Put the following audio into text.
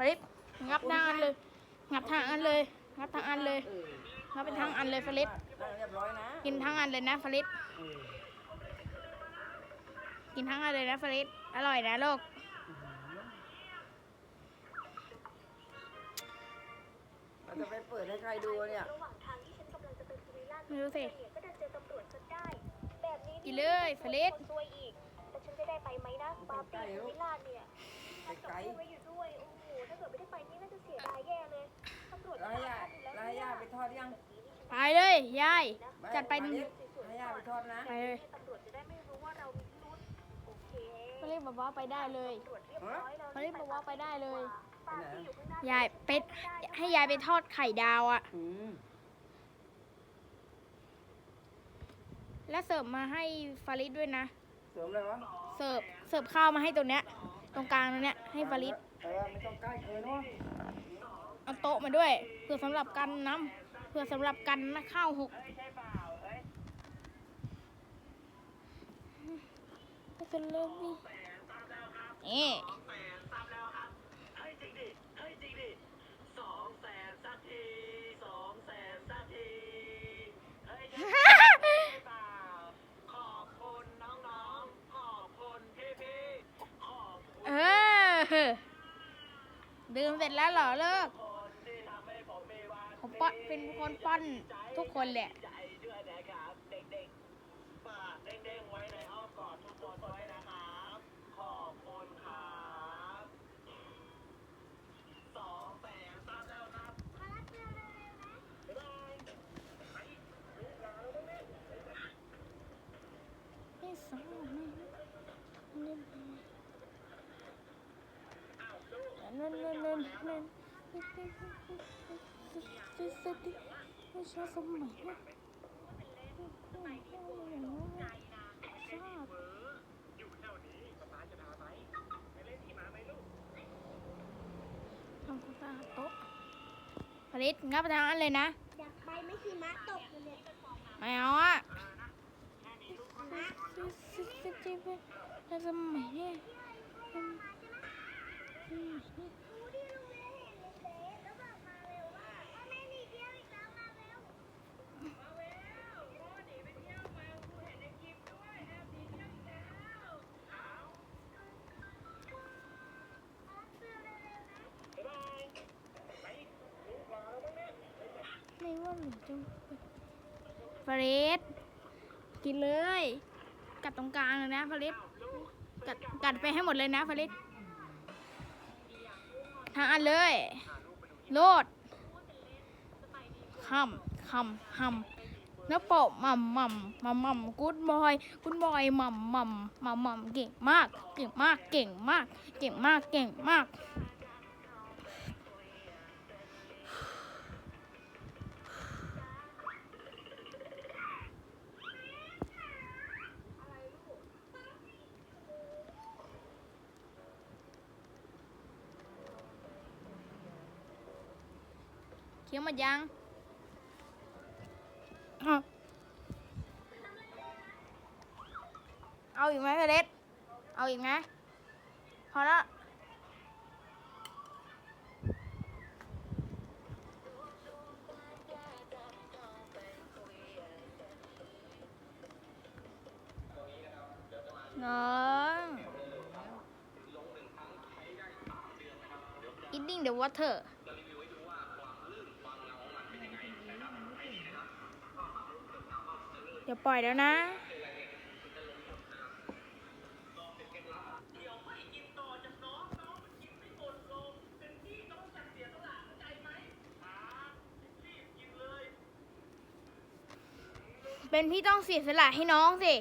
ฟลิปงับทางอันเลย งับทางอันเลย งับทางอันเลยเอองับเป็นทางอันเลยฟลิปนั่งเรียบร้อยนะกินทั้งอันเลยนะฟลิปเออกินทั้งอันเลยนะฟลิปอร่อยนะลูกเราจะไปเปิดให้ใครดูเนี่ยระหว่างทางที่ฉันกำลังจะไปสุริราชไม่รู้สิเนี่ยก็ดันเจอตำรวจจนได้ แบบนี้กินเลยฟลิปคนซวยอีกแต่ฉันจะได้ไปไหมนะปาร์ตี้สุริราชเนี่ยฉันกับไกลเพื่อนไว้อยู่ด้วย ยยาย จัดไปหหนึ่ง ให้ย่าไปทอดนะไปเลยตำรวจจะได้ไม่รู้ว่าเรามีพิรุธโอเคฟลิปบอกว่าไปได้เลยตำรวจเรียบร้อยแล้วฟลิปบอกว่าไปได้เลยปาร์ตี้อยู่ข้างหน้ายายเป็ดให้ยายไปทอดไข่ดาวอะอืมแล้วเสิร์ฟมาให้ฟาริสด้วยนะ เสริมเลยวะเสิร์ฟเสิร์ฟข้าวมาให้ตรงเนี้ย ตรงกลางตรงเนี้ยให้ฟาริสแต่ว่าไม่ต้องใกล้เกินวะเอาโต๊ะมาด้วยเพื่อสำหรับกันน้ำ เพื่อสำหรับกันนะข้าวหกก็จะเริ่มนี่เอ๊ะเออดื่มเสร็จแล้วเหรอเลิก ป้อนเป็นคนป้อนทุกคนแหละไม่สองไม่นั่นนั่นนั่ นนั่นไม่ชอบสมัยนะทำตาโต๊ะผลิตงับไปทางนั้นเลยนะ อยากไปไม่หิมะตกเลยเนี่ยไม่เอาอะถ้าสมัยเนี่ย ว่าหนูจะฟริสกินเลย กัดตรงกลางเลยนะฟริสกัดกัดไปให้หมดเลยนะฟริสทางอันเลย โลดคำคำคำแล้วโปะมัมมัมมัมมัมกูดบอยกูดบอยมัมมัมมัมมัมเก่งมาก เก่งมาก เก่งมาก เก่งมาก เก่งมาก เคี้ยวหมดยังอ้าวเอาอีกไหมเพเล็ดเอาอีกไหมพอละน้อง eating the water เอย่าปล่อยแล้วนะ เป็นพี่ต้องเสียสละให้น้องสิ